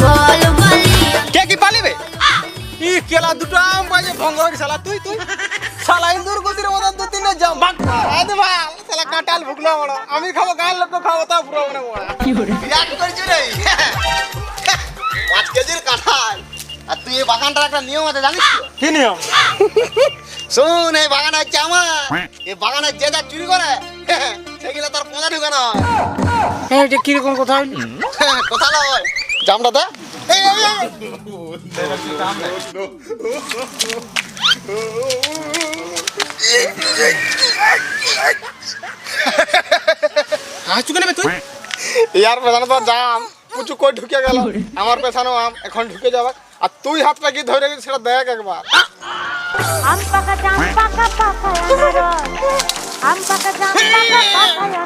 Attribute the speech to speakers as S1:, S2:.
S1: ফল বলি।
S2: কে কি পালিবে ই কেলা দুটো আম বাজে ভঙ্গ শালা তুই তুই। শালা ইন্দুর গতির মতন দু তিনটে জাম। আদে ভাই শালা কাঁটাল ভুগলো বড় আমি খাব গায়ের লোক খাব তা পুরো মানে বড়
S3: বিরাট করছি রে। পাঁচ কেজির কাঁঠাল। আর তুই এই বাগানটার একটা নিয়ম আছে জানিস
S2: কি নিয়ম?
S3: শোন এই বাগান হচ্ছে আমার। এই বাগানে যে যা চুরি করে সেগুলো তার পোঁজা ঢুকানো হয়।
S2: হ্যাঁ এটা কীরকম কথা
S3: কথা নয়। জামটা দে। এই, এই, এই।
S2: হাঁচু কেন তুই?
S3: ইয়ার পেছনে তো জাম কুচু কই ঢুকে গেল? আমার পেছনে আম এখন ঢুকে যাবে। আর তুই হাতটা কি ধরে গেছিস সেটা দেখ একবার।
S4: আম পাকা জাম পাকা পাকা আম পাকা জাম পাকা পাকা